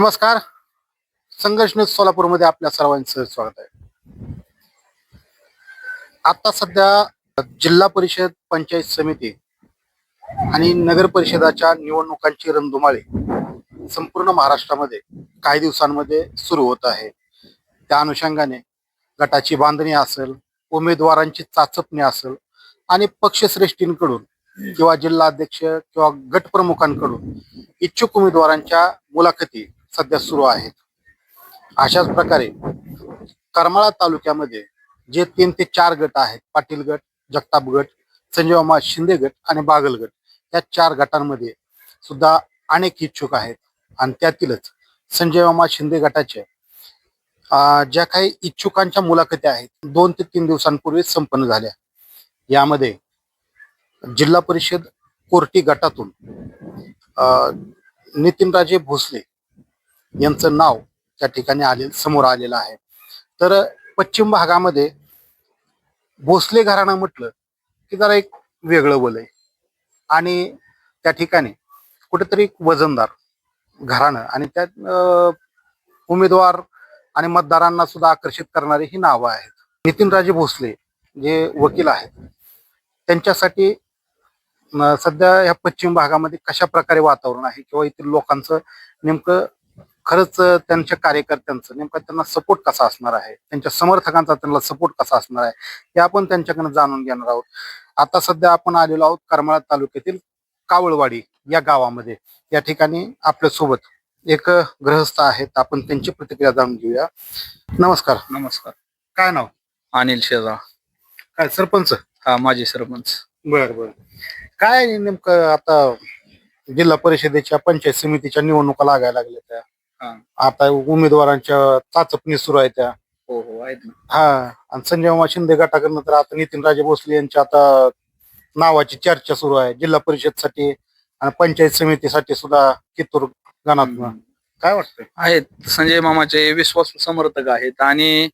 नमस्कार. संघर्ष न्यूज सोलापूरमध्ये आपल्या सर्वांचं स्वागत आहे. आता सध्या जिल्हा परिषद पंचायत समिती आणि नगर परिषदाच्या निवडणुकांची रणधुमाळी संपूर्ण महाराष्ट्रामध्ये काही दिवसांमध्ये सुरू होत आहे. त्या अनुषंगाने गटाची बांधणी असेल उमेदवारांची चाचपणी असेल आणि पक्षश्रेष्ठींकडून किंवा जिल्हा अध्यक्ष किंवा गटप्रमुखांकडून इच्छुक उमेदवारांच्या मुलाखती सध्या सुरू आहेत. अशाच प्रकारे करमाळा तालुक्यामध्ये जे तीन ते चार गट आहेत पाटील गट जगताप गट संजय शिंदे गट आणि बागल गट या चार गटांमध्ये सुद्धा अनेक इच्छुक आहेत. आणि त्यातीलच संजय शिंदे गटाचे ज्या काही इच्छुकांच्या मुलाखती आहेत दोन ते तीन दिवसांपूर्वी संपन्न झाल्या. यामध्ये जिल्हा परिषद कोर्टी गटातून अं, नितीनराजे भोसले यांचं नाव त्या ठिकाणी आले समोर आलेलं आहे. तर पश्चिम भागामध्ये भोसले घराणं म्हटलं की जरा एक वेगळं वलय आणि त्या ठिकाणी कुठेतरी एक वजनदार घराणं आणि त्यात उमेदवार आणि मतदारांना सुद्धा आकर्षित करणारी ही नावं आहेत. नितीनराजे भोसले जे वकील आहेत त्यांच्यासाठी सध्या या पश्चिम भागामध्ये कशा प्रकारे वातावरण आहे किंवा इथील लोकांचं नेमकं खरंच त्यांच्या कार्यकर्त्यांचं नेमका त्यांना सपोर्ट कसा असणार आहे? त्यांच्या समर्थकांचा त्यांना सपोर्ट कसा असणार आहे? हे आपण त्यांच्याकडनं जाणून घेणार आहोत. आता सध्या आपण आलेलो आहोत करमाळा तालुक्यातील कावळवाडी या गावामध्ये. या ठिकाणी आपल्यासोबत एक गृहस्थ आहेत. आपण त्यांची प्रतिक्रिया जाणून घेऊया. नमस्कार. नमस्कार. काय नाव? अनिल शेजाळ. काय सरपंच? हा माजी सरपंच. बर बर. काय नेमकं आता जिल्हा परिषदेच्या पंचायत समितीच्या निवडणुका लागायला लागल्या त्या? हा. आता उमेदवारांच्या चाचपणी सुरू आहे त्या. हो हो आहेत ना. हा. आणि संजय मामा शिंदे गटाकडनं तर आता नितीन राजे भोसले यांच्या आता नावाची चर्चा सुरू आहे. जिल्हा परिषदसाठी आणि पंचायत समितीसाठी सुद्धा कित्तूर गणात काय वाटतंय? आहेत. संजय मामाचे विश्वासू समर्थक आहेत. आणि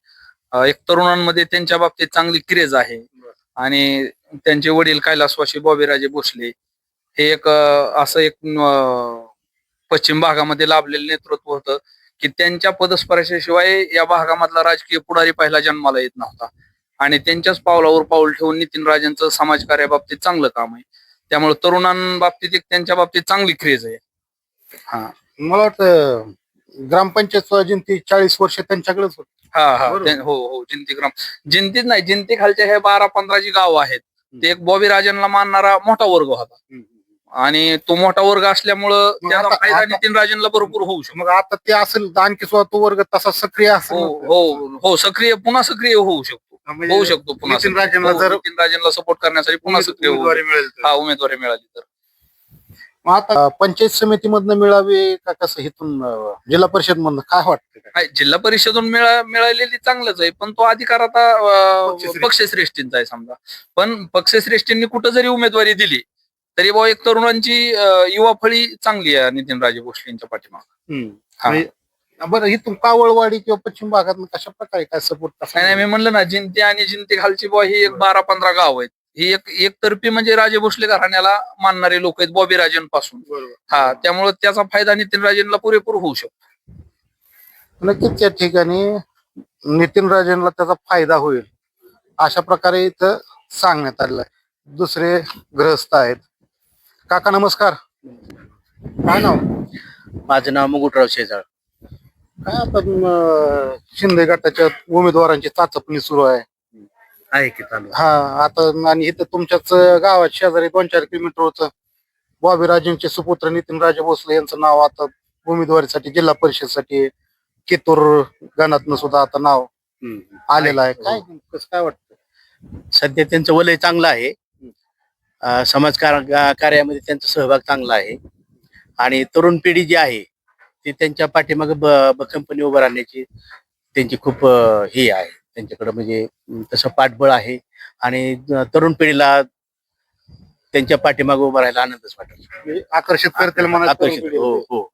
अं, एक तरुणांमध्ये त्यांच्या बाबतीत चांगली क्रेज आहे. आणि त्यांचे वडील कैलासवासी बॉबीराजे भोसले हे एक अं, असं एक अं, पश्चिम भागामध्ये लाभलेलं नेतृत्व होतं की त्यांच्या पदस्पर्शाशिवाय या भागामधला राजकीय पुढारी पहिला जन्माला येत नव्हता. आणि त्यांच्याच पावलावर पाऊल ठेवून नितीन राजेंचं समाजकार्याबाबतीत चांगलं काम आहे. त्यामुळे तरुणांबाबतीत एक त्यांच्या बाबतीत चांगली क्रेज आहे. हा. मला वाटतं ग्रामपंचायत जिंती चाळीस वर्ष त्यांच्याकडेच होती. हा हा. हो हो. जिंती ग्राम जिंतीत नाही. जिंती खालच्या हे बारा पंधरा जी गाव आहेत ते एक बॉबी राजांना मानणारा मोठा वर्ग होता. आणि तो मोठा वर्ग असल्यामुळं मग त्याचा आता- फायदा आता- नितीन राजेंना भरपूर होऊ शकतो मग आता ते असेल तर आणखी सुद्धा तो वर्ग तसा सक्रिय असेल हो हो हो सक्रिय पुन्हा सक्रिय होऊ शकतो म्हणजे होऊ शकतो पुन्हा नितीन सक्रिय. राजेंना हो, जर नितीन राजेंना सपोर्ट करण्यासाठी पुन्हा सक्रिय होऊ उमेदवारी मिळेल तर. हा उमेदवारी मिळाली तर मग आता पंचायत समितीमधनं मिळावी का कसं इथून अं, जिल्हा परिषद मधनं काय वाटतं? नाही, जिल्हा परिषदून मिळा मिळालेली चांगलंच आहे पण तो अधिकार आता अं, पक्षश्रेष्ठी. पक्षश्रेष्ठींचा आहे समजा पण पक्षश्रेष्ठींनी कुठं जरी उमेदवारी दिली तरी भाऊ एक तरुणांची युवा फळी चांगली आहे नितीन राजे भोसले यांच्या पाठीमागे. हा. म्हणजे- बरं इथून कावळवाडी किंवा पश्चिम भागात कशा प्रकारे काय सपोर्ट नाही नाही, मी म्हणलं ना जिंती आणि जिंती खालची बॉ ही एक बारा. पंधरा गाव आहेत. ही एक एकतर्फी म्हणजे राजे भोसले घराण्याला मानणारे लोक आहेत बॉबी राजेंपासून हा त्यामुळे त्याचा फायदा नितीन राजेंना पुरेपूर होऊ शकतो. नक्कीच त्या ठिकाणी नितीन राजेंना त्याचा फायदा होईल अशा प्रकारे इथं सांगण्यात आलेलं आहे. दुसरे ग्रहस्थ आहेत काका नमस्कार. काय नाव? माझं नाव मुकुटराव शेजाळ. काय आता अं, शिंदे गटाच्या उमेदवारांची चाचपणी सुरू आहे. आहे की चालू? हा आता आणि इथं तुमच्याच गावात शेजारी दोन चार किलोमीटर होतं. बॉबी राजेंचे सुपुत्र नितीन राजे भोसले यांचं नाव आता उमेदवारीसाठी जिल्हा परिषदसाठी कितूर गणातनं सुद्धा आता नाव आलेलं आहे. काय कसं काय वाटतं? सध्या त्यांचं वलय चांगलं आहे. अं, समाज कार- कार्यामध्ये त्यांचा सहभाग चांगला आहे. आणि तरुण पिढी जी आहे ती त्यांच्या पाठीमागे कंपनी उभं राहण्याची त्यांची खूप हे आहे. त्यांच्याकडे म्हणजे तसं पाठबळ आहे. आणि तरुण पिढीला त्यांच्या पाठीमागे उभं राहायला आनंदच वाटतो म्हणजे आकर्षित करतील आकर्षित हो हो.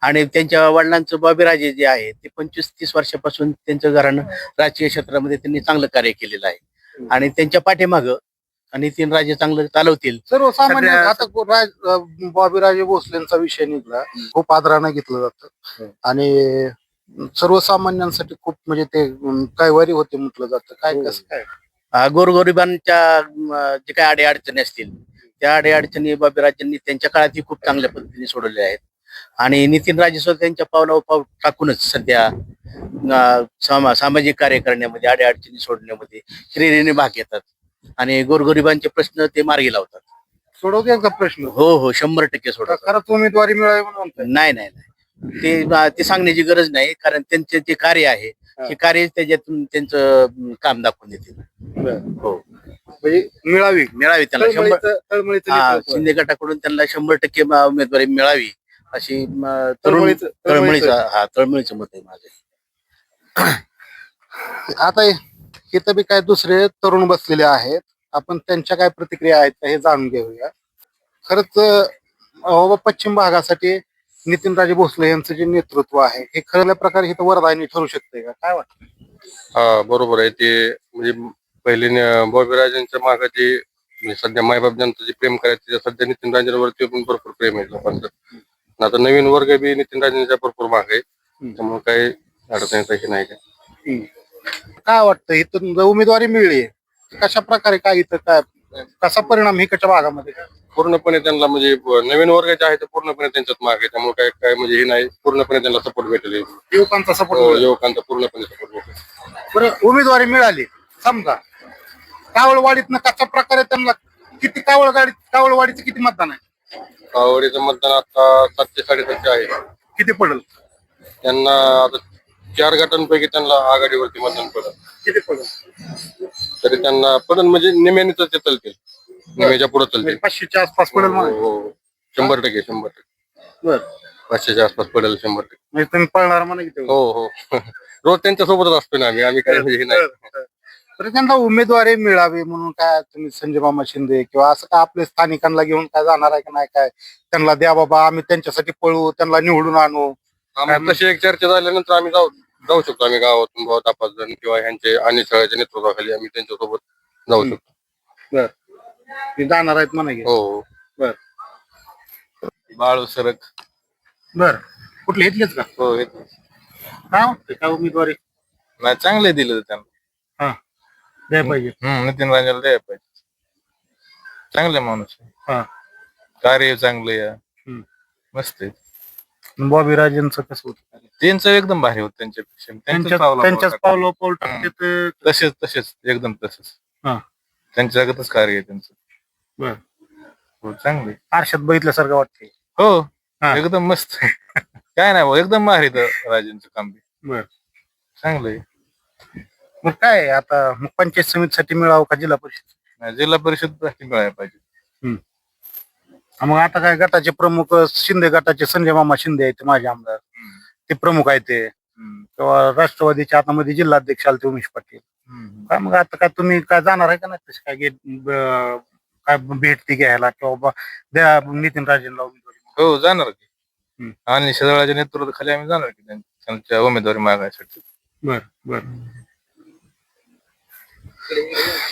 आणि त्यांच्या वडिलांचं बॉबीराजे जे आहे ते पंचवीस तीस वर्षापासून त्यांचं घरानं राजकीय क्षेत्रामध्ये त्यांनी चांगलं कार्य केलेलं आहे. आणि त्यांच्या पाठीमागं नितीन राजे चांगलं चालवतील. सर्वसामान्य आता को- राज- अं, बॉबीराजे भोसलेंचा विषय निघला. खूप आदरानं घेतलं जातं. आणि सर्वसामान्यांसाठी खूप म्हणजे ते अं, कैवारी होते म्हटलं जातं. काय कसं काय? अं, गोरगरिबांच्या अं, जे काही अडी अडचणी असतील त्या अडी अडचणी बाबीराजांनी त्यांच्या काळातही खूप चांगल्या पद्धतीने सोडवल्या आहेत. आणि नितीन राजे सुद्धा त्यांच्या पावलावर पाव टाकूनच सध्या अं, सामा- सामाजिक कार्य करण्यामध्ये अडी अडचणी सोडण्यामध्ये श्रेणीने भाग घेतात. आणि गोरगरिबांचे प्रश्न ते मार्गी लावतात. सोडवते का प्रश्न? हो हो शंभर टक्के सोडवतात. खरंच उमेदवारी मिळावी म्हणून म्हणताय. नाही नाही नाही. ते ते सांगण्याची गरज नाही कारण त्यांचे जे कार्य आहे हा. हे कार्य त्याच्यातून त्यांचं अं, काम दाखवून देतील. हो. म्हणजे मिळावी. मिळावी त्यांना शंभर तळमळीचं- तळमळीचं हा नेतृत्व. शिंदे गटाकडून त्यांना शंभर टक्के म- उमेदवारी मिळावी अशी म, तरुण तळमळीचं- तळमळीचा हा तळमळीचं मत आहे माझं. आता हे- इथं बी काय दुसरे तरुण बसलेले आहेत. आपण त्यांच्या काय प्रतिक्रिया आहेत का हे जाणून घेऊया. खरंच पश्चिम भागासाठी नितीनराजे भोसले यांचं जे नेतृत्व आहे हे खऱ्या प्रकारे इथं वरदानी ठरू शकते का? काय वाटतं? हा बरोबर आहे. ते म्हणजे पहिले बॉबीराजांच्या मागे जे म्हणजे सध्या मायबाप ज्यांचं जे प्रेम करायचं सध्या नितीन राजांवरती पण भरपूर प्रेम आहे लोकांचं. आता नवीन वर्ग बी नितीन राजांच्या भरपूर मागे आहे. त्यामुळे काही अडचणीचं हे नाही काय काय वाटतं? इथं जर उमेदवारी मिळली कशा प्रकारे काय इथं काय कसा परिणाम इकडच्या भागामध्ये? पूर्णपणे त्यांना म्हणजे नवीन वर्ग जे आहे ते पूर्णपणे त्यांच्यात मागे आहे. त्यामुळे काय काय म्हणजे हे नाही. पूर्णपणे त्यांना सपोर्ट भेटेल. युवकांचा हो, सपोर्ट युवकांचा पूर्णपणे सपोर्ट भेटेल. बरं उमेदवारी मिळाली. समजा कावळवाडीतनं कशा प्रकारे त्यांना किती कावळगाडी कावळवाडीचं किती मतदान आहे? आवडीचं मतदान आता सातशे साडेसातशे आहे. किती पडेल? त्यांना आता चार गटांपैकी त्यांना आघाडीवरती मतदान किती पडेल? तरी त्यांना पडन म्हणजे निम्यानीच ते चालतील निम्याच्या पुढे चालतील म्हणजे पाचशेच्या आसपास पडेल हो, मग? हो. शंभर टक्के शंभर टक्के. बर. पाचशेच्या आसपास पडेल शंभर टक्के. म्हणजे तुम्ही पळणार म्हणा किती हो हो. रोज त्यांच्या सोबतच असतो ना आम्ही. आम्ही काय म्हणजे हे नाही. तर त्यांना उमेदवारी मिळावी म्हणून काय तुम्ही संजय मामा शिंदे किंवा असं काय आपल्या स्थानिकांना घेऊन काय जाणार आहे का नाही काय? त्यांना द्या बाबा आम्ही त्यांच्यासाठी पळू त्यांना निवडून आणू. आम्ही तशी एक चर्चा झाल्यानंतर आम्ही जाऊ. जाऊ शकतो आम्ही गावातून दहा पाच जण किंवा ह्यांचे आणि सगळ्याच्या नेतृत्वाखाली आम्ही त्यांच्यासोबत जाऊ शकतो. ते जाणार आहेत म्हणा की. हो. बर. बाळू सरक. बर. कुठले घेतलेच का? हो हे काय वाटतं काय उमेदवारी? नाही चांगले दिलं त्यांना. हा. द्या पाहिजे. नितीन राजाला द्यायला पाहिजे. चांगले माणूस. हा. कार्य चांगले हम्म. मस्त आहे. बॉबी राजेंचं कसं होतं? त्यांचं एकदम भारी होत त्यांच्यापेक्षा. त्यांच्याच त्यांच्याच पावला- त्यांच्याच पावला पावलं पाऊल टाकते ते तसेच तसेच एकदम तसेच. हा. कार्य आहे त्यांचं. बर. हो चांगले आरशात बघितल्यासारखं वाटते हो हा. एकदम मस्त. काय नाही भाऊ एकदम भारी तर राजेंचं काम बी. बर. चांगलंय मग काय आहे आता? मग पंचायत समितीसाठी मिळावं का जिल्हा परिषद? जिल्हा परिषद मिळायला पाहिजे. मग आता काय गटाचे प्रमुख शिंदे गटाचे संजय मामा शिंदे आहेत माझे आमदार. ते प्रमुख आहेत ते. किंवा राष्ट्रवादीच्या आतामध्ये जिल्हाध्यक्ष आले ते उमेश पाटील. काय मग आता काय तुम्ही काय जाणार आहे का नाही? तसे काय गे- काय भेटती घ्यायला किंवा बा- द्या नितीन राजेंना उमेदवारी हो जाणार की. हम्म. आणि शेजाळाच्या नेतृत्वाखाली आम्ही जाणार की त्यां- त्यांच्या उमेदवारी मागायसाठी. बर बर.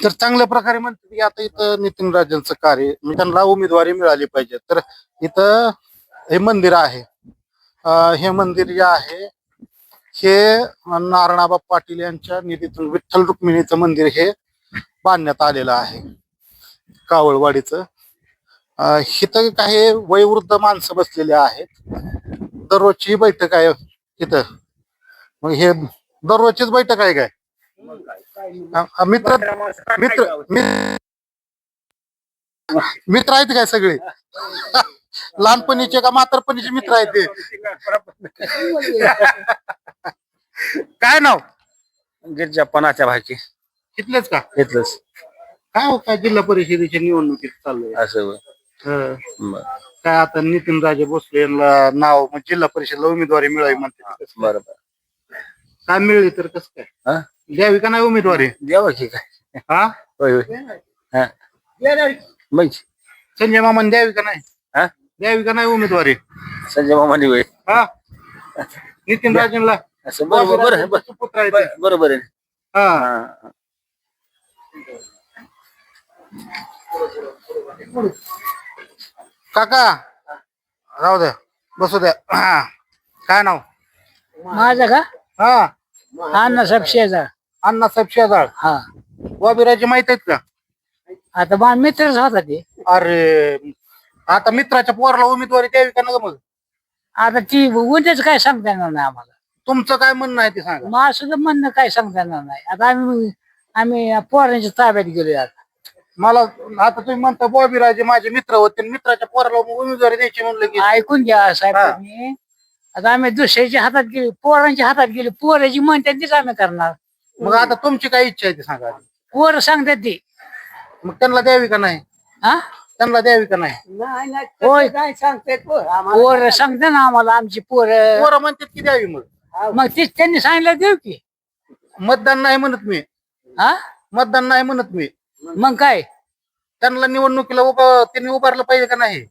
तर चांगल्या प्रकारे म्हणते की आता इथं नितीन राजांचं कार्य म्हणजे त्यांना उमेदवारी मिळाली पाहिजे. तर इथं हे मंदिर आहे. अं, हे मंदिर जे आहे हे नारायणाबा पाटील यांच्या निधीतून विठ्ठल रुक्मिणीचं मंदिर हे बांधण्यात आलेलं आहे. कावळवाडीचं. अं, इथं काही वयोवृद्ध माणसं बसलेली आहेत. दररोजची बैठक आहे इथं. मग हे दररोजचीच बैठक आहे काय? मित्र मित्र मि- मित्र आहेत काय सगळे? लहानपणीचे का म्हातारपणीचे मित्र आहेत ते काय नाव? गिरजा पणाच्या भाची. तिथलेच का? घेतलंच काय हो काय जिल्हा परिषदेच्या निवडणुकीत चाललंय? असं हं. काय आता नितीन राजे भोसले यांना नाव मग जिल्हा परिषदला उमेदवारी मिळावी म्हणते. ते कसं काय? बरोबर. काय मिळली तर कसं काय? हा? द्यावी का नाही उमेदवारी? द्यावं की काय? हा? होय होय. हा. मग? संजय मामान द्यावी का नाही? हा? द्यावी का नाही उमेदवारी? संजय मामानी होय. हा? नितीन राजेंना असं बरोबर बरं बरं सुपुत्र आहे ते. बरोबर आहे हा. हा. काका राहू द्या बसू द्या. हा. काय नाव? माझं का? हा. अण्णा साहेब शेजार. अण्णासाहेब शेजाळ हा. बॉबीराजे माहीत आहेत का? आता माझा मित्रच होता ते. अरे आता मित्राच्या पोराला उमेदवारी द्यावी का ना मग? आता ती उद्याच काय सांगता येणार नाही आम्हाला. तुमचं काय म्हणणं आहे ते सांगा. मग सुद्धा म्हणणं काय सांगता येणार नाही. आता आम्ही आम्ही पोरांच्या ताब्यात गेलोय आता. मला आता तुम्ही म्हणता बॉबीराजे माझे मित्र होते आणि मित्राच्या पोराला उमेदवारी द्यायची म्हणलं की. ऐकून घ्या साहेब. आता आम्ही दुसऱ्याच्या हातात गेलो पोरांच्या हातात गेलो पोराची म्हणतात तीच आम्ही करणार. मग आता तुमची काय इच्छा आहे ते सांगा पोर सांगतात ते. मग त्यांना द्यावी का नाही? हा? त्यांना द्यावी का नाही? होय. काय सांगतात पोर सांगते ना आम्हाला आमची पोर. पोरं म्हणतात की द्यावी मग. मग तीच त्यांनी सांगितलं देऊ की. मतदान नाही म्हणत मी. हा? मतदान नाही म्हणत मी. मग काय? त्यांना निवडणुकीला उभं त्यांनी उभारलं पाहिजे का नाही?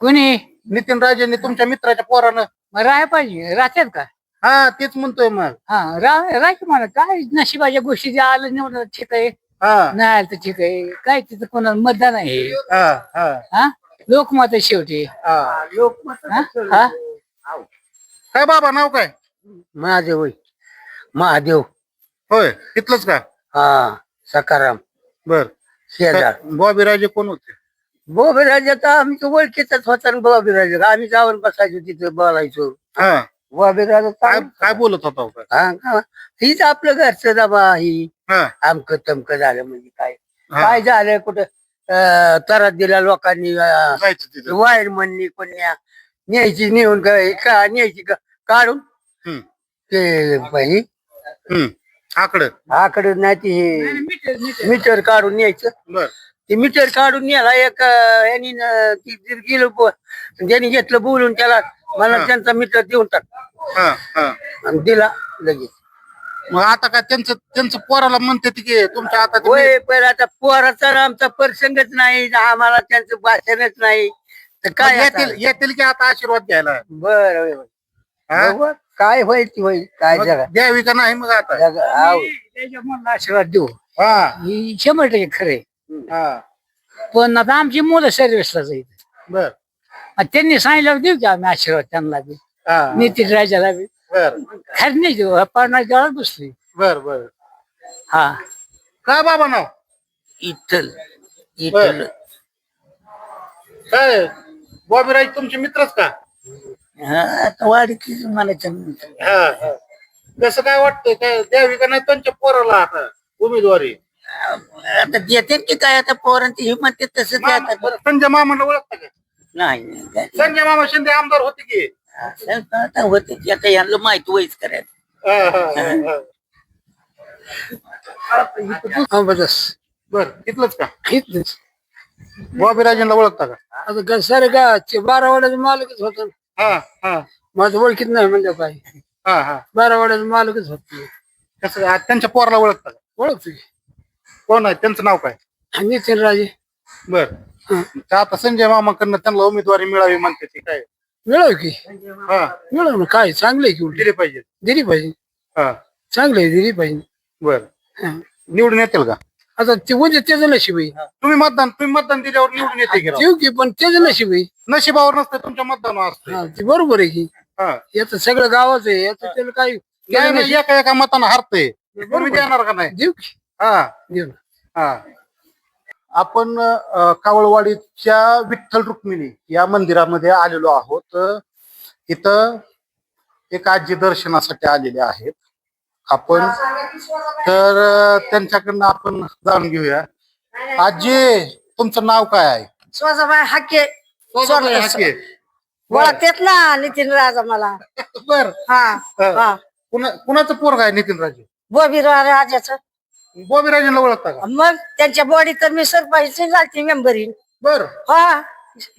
कोणी? नितीन राजेंनी तुमच्या मित्राच्या पोरानं. मग राहाय पाहिजे. राहतात का? हा तेच म्हणतोय मग. हा राह राह की मला काय नशिबाच्या गोष्टी जे आलं निवडलं ठीक आहे. हा. नाही आलं तर ठीक आहे. काय तिथं कोणाला मतदान आहे? हा हा. हा? लोकमत आहे शेवटी. हा. हा? हा? काय बाबा नाव काय? महादेव होय. महादेव. होय तिथलंच का? हा सकाराम बर. शेजार. बॉबीराजे कोण होते? बोबीराजा तर आमच्या ओळखीतच होता ना बोबीराजा. आम्ही जाऊन बसायचो तिथं बोलायचो. हा. काय काय बोलत होता हो हा का? हीच आपलं घरचं दाबा ही. हा आमक तमक झालं म्हणजे काय. हा. काय झालं कुठं? अं, त्रास दिला लोकांनी अं, जायचं तिथं. वायर म्हणणी कोण्या. न्यायची नेऊन काय का न्यायची का काढून. हम्म, ते पाहिजे हम्म. आकडं. आकडे नाही ते हे मीटर काढून न्यायचं. बर. ते मीटर काढून न्यायला एक अं, यांनी न- ती- ती गेलो ब- ज्यांनी घेतलं बोलून त्याला मला. त्यांचा मीटर देऊन टाक. हा हा. आणि दिला लगेच. मग आता काय त्यांचं त्यांचं पोराला म्हणते की तुमच्या हातात होय पण आता पोराचा आणि आमचा प्रसंगच नाही आम्हाला त्यांचं भाषणच नाही. तर काय आता? येतील येतील की आता आशीर्वाद घ्यायला? बरं. हा? काय होईल ती होईल काय मग जगा द्यावी का नाही मग आता? जगा- आव. आशीर्वाद देऊ. हा. ही शंभर टक्के खरे हा. पण आता आमची मुलं सर्व्हिसला जाईल बर. त्यांनी सांगितलं देऊ की आम्ही आशीर्वाद त्यांना बी हा नितीन राजाला बी. बर. खरं नाही देऊ पाहुणा जवळ बसली. बर बर. हा. काय बाबा नाव? इथल. इथल. काय बॉबीराज तुमचे मित्रच का? हा, आता वाढीतलीच म्हणायचं हा हा. कसं काय वाटतंय काय द्यावी का नाही त्यांच्या पोराला आता उमेदवारी? आता देते की काय आता पोरांची हिंमत आहे तसं ते मामा- आता बरं, संजय मामाला ओळखता का? नाही. संजय मामा शिंदे आमदार होते की? असं आता होते की आता यांना माहिती वयच करायचं हा, हा, हा, हा. बस. बर इथलंच का? इथलंच. बॉबीराजेंना ओळखता का? आता काय सारे का ते बारा वाड्याचा मालकच होता हा हा. माझं ओळखीत नाही म्हणजे काय हा हा. बारा वाड्याचा मालकच होत. कसं? त्यांच्या पोराला ओळखता का? ओळखतो की. कोण आहे? त्यांचं नाव काय? नितीन राजे. बर. तर आता संजय मामाकडनं त्यांना उमेदवारी मिळावी म्हणते ते. काय? मिळव की? हा. मिळव ना. काय? चांगलंय की उलटी. दिले पाहिजे. दिली पाहिजे. हा. चांगलंय दिली पाहिजे. बर. हा. निवडून येतील का? आता ते म्हणजे त्याचं नशीब आहे. तुम्ही मतदान तुम्ही मतदान दिल्यावर निवडून येते की राव? देऊ की पण त्याचं नशीब आहे. नशिबावर नसतं तुमच्या मतदान असतं. हा, ते बरोबर आहे की. हा. याचं सगळं गावाचं आहे. याचं त्याला काय नाही नाही, एका एका मतानं हारतंय. तुम्ही देणार का नाही? देऊ की. हा. देऊ ना. हा. आपण कावळवाडीच्या विठ्ठल रुक्मिणी या मंदिरामध्ये आलेलो आहोत. इथं एक आजी दर्शनासाठी आलेले आहेत. आपण तर त्यांच्याकडनं आपण जाणून घेऊया. आजी तुमचं नाव काय आहे? हाके. सोनाबाई हाके. ओळखतेत ना नितीन राजा मला. बर. हा कुणा कुणाचं पोरग आहे नितीन राजे? बोबी राजाचं. बॉबी राजेंना ओळखता का? मग त्यांच्या बॉडी तर मी सरपंच झालती मेंबरीन बर. हा.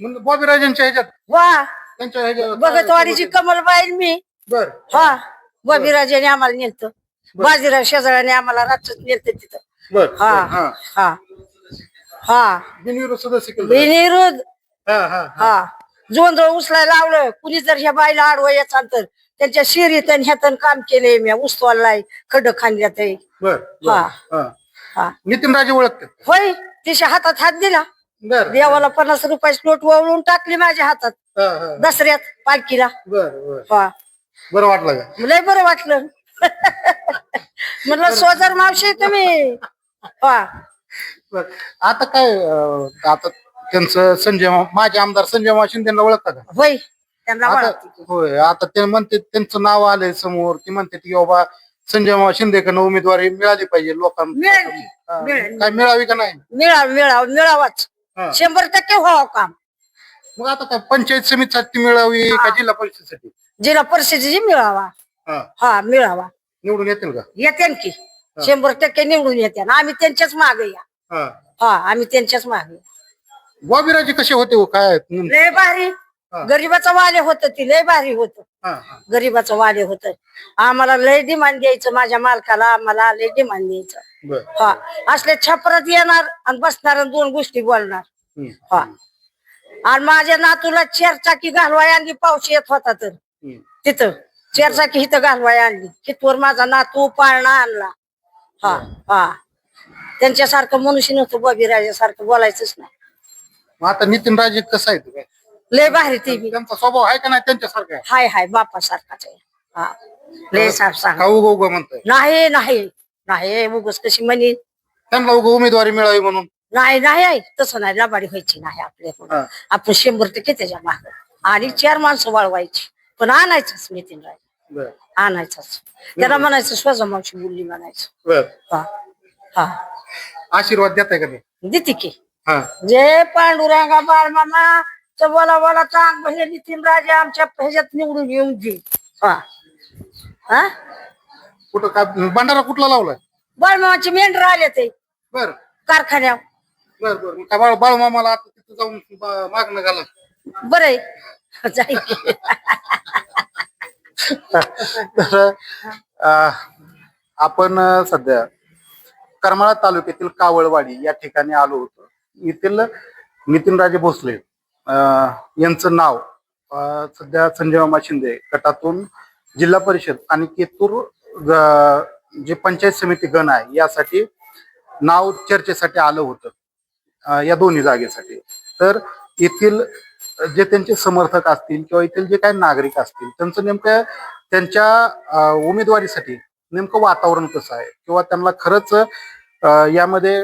मग बॉबी राजेंच्या ह्याच्यात? वा. त्यांच्या ह्याच्यात बगतवाडीची कमल बाईल मी. बर. हा. बॉबी राजाने आम्हाला नेलत. बाजीराव शेजाराने आम्हाला रातच नेलत तिथं. बर. हा. हा. हा. हा. बिनविरोध सदस्य केलं. हा हा हा. हा. जोंधळ उचलायला लावलं. कुणी जर ह्या बाईला आडवं याचा तर त्यांच्या शिरीत आणि ह्यातन काम केलंय मी उस्तवालाय खड्ड खांद्यात बर बर. हा. हा. हा. नितीन राजे ओळखतात होय तिच्या हातात हात दिला. बर. देवाला पन्नास रुपयाची नोट वळून टाकली माझ्या हातात. दसऱ्यात पालखीला. बर बर. हा. बरं वाटलं का? लय बरं वाटलं. म्हणलं सोजर मावशी तुम्ही. हा. बर. आता काय अं, आता त्यांचं संजय मा- माझे आमदार संजय मामा शिंदेना ओळखता का? होय. त्यांना आता. होय आता ते म्हणते त्यांचं नाव आलंय समोर ते म्हणते की बाबा संजय मामा शिंदेकडनं उमेदवारी मिळाली पाहिजे लोकांना. मिळेल की, हा. मिळेल. काय मिळावी का नाही? मिळाव मिळाव मिळावाच. हा. शंभर टक्के व्हावं काम. मग आता काय पंचायत समितीसाठी मिळावी का जिल्हा परिषदेसाठी? जिल्हा परिषदेची मिळावा. हा. हा मिळावा. निवडून येतील का? येते की. शंभर टक्के निवडून येते आम्ही त्यांच्याच मागे या. हा. हा आम्ही त्यांच्याच मागे बॉबीराजे कसे होते हो? काय. लय भारी. गरीबाचं वाले होत ती लय भारी होत. गरीबाचं वाले होत. आम्हाला लय डिमांड द्यायचं माझ्या मालकाला आम्हाला लय डिमांड द्यायचं. हा. असले छपरात येणार आणि बसणार आणि दोन गोष्टी बोलणार. हा. आणि माझ्या नातूला चार चाकी घालवाय आणली पाऊस येत होता तर. तिथं. चार चाकी इथं घालवाय आणली. तिथवर माझा नातू पाळणा आणला. हा हा. त्यांच्यासारखं मनुष्य नव्हतं बबीराजासारखं बोलायचंच नाही. आता नितीन राजे कसं आहे लय भारी ती. बी त्यांचा स्वभाव आहे का नाही त्यांच्यासारखा? हाय हाय बापासारखाच आहे. हा. लय साफ सांग. का उगं उगं म्हणताय? नाही नाही. नाही उगस कशी म्हणी त्यांना उगं उमेदवारी मिळावी म्हणून. नाही नाही आहे तसं नाही. लबाडी व्हायची नाही आपल्याकडून हा. आपण शंभर टक्के त्याच्या माग. आणि चार माणसं वाळवायची. पण आणायचंच नितीन राय. बर. आणायचंच. त्याला म्हणायचं स्वजा मावशी बोलली म्हणायचं. बर. हा. हा. आशीर्वाद देताय का ते? देते की. हा. जय पांडुरंगा बाळ मामा बोला बोला चांग भले नितीन राजे आमच्या ह्याच्यात निवडून येऊन दे. हा. हा? कुठं काय भंडारा कुठला लावलाय? बाळमामाचे मेंढर आले ते. बर. कारखान्यावर. बर बर. काय बाळ आता तिथं जाऊन ब- मागणं घाला. बरं आहे. जाईल. की. तर अं, आपण अं, सध्या करमाळा तालुक्यातील कावळवाडी या ठिकाणी आलो होतो. येथील नितीनराजे भोसले अं, यांचं नाव सध्या संजय मामा शिंदे गटातून जिल्हा परिषद आणि केतूर जे पंचायत समिती गण आहे यासाठी नाव चर्चेसाठी आलं होतं या दोन्ही जागेसाठी. तर येथील जे त्यांचे समर्थक असतील किंवा येथील जे काही नागरिक असतील त्यांचं नेमकं त्यांच्या उमेदवारीसाठी नेमकं वातावरण कसं आहे? किंवा त्यांना खरंच यामध्ये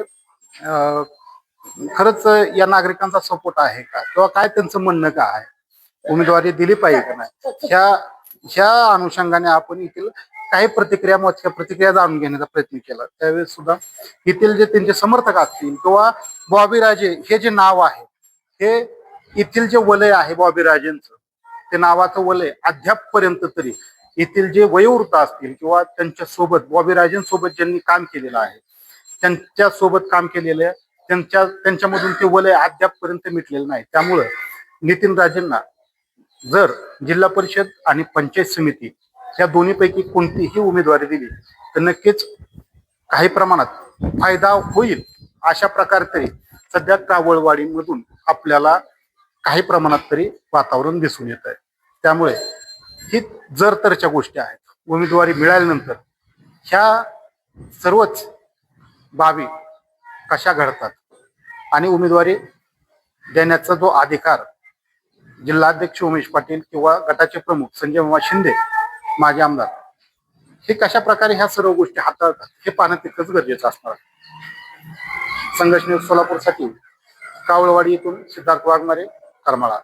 खरंच या नागरिकांचा सपोर्ट आहे का? किंवा काय त्यांचं म्हणणं काय आहे? उमेदवारी दिली पाहिजे का नाही? ह्या ह्या अनुषंगाने आपण येथील काही प्रतिक्रिया मोजक्या प्रतिक्रिया जाणून घेण्याचा प्रयत्न केला. त्यावेळेस सुद्धा येथील जे त्यांचे समर्थक असतील किंवा बॉबी राजे हे जे नाव आहे हे येथील जे वलय आहे बॉबी राजेंचं ते नावाचं वलय अद्याप पर्यंत तरी येथील जे वयोवृत्त असतील किंवा त्यांच्यासोबत बॉबी राजेंसोबत ज्यांनी काम केलेलं आहे त्यांच्यासोबत काम केलेल्या त्यांच्या त्यांच्यामधून ते वलय अद्यापपर्यंत मिटलेलं नाही. त्यामुळं नितीन राजेंना जर जिल्हा परिषद आणि पंचायत समिती या दोन्हीपैकी कोणतीही उमेदवारी दिली तर नक्कीच काही प्रमाणात फायदा होईल अशा प्रकारे तरी सध्या कावळवाडीमधून आपल्याला काही प्रमाणात तरी वातावरण दिसून येत आहे. त्यामुळे ही जर तरच्या गोष्टी आहेत उमेदवारी मिळाल्यानंतर ह्या सर्वच बाबी कशा घडतात आणि उमेदवारी देण्याचा जो अधिकार जिल्हाध्यक्ष उमेश पाटील किंवा गटाचे प्रमुख संजय मामा शिंदे माजी आमदार हे कशा प्रकारे ह्या सर्व गोष्टी हाताळतात हे पाहणं तितकंच गरजेचं असणार संघर्ष न्यूज सोलापूरसाठी कावळवाडी येथून सिद्धार्थ वाघमारे करमाळा.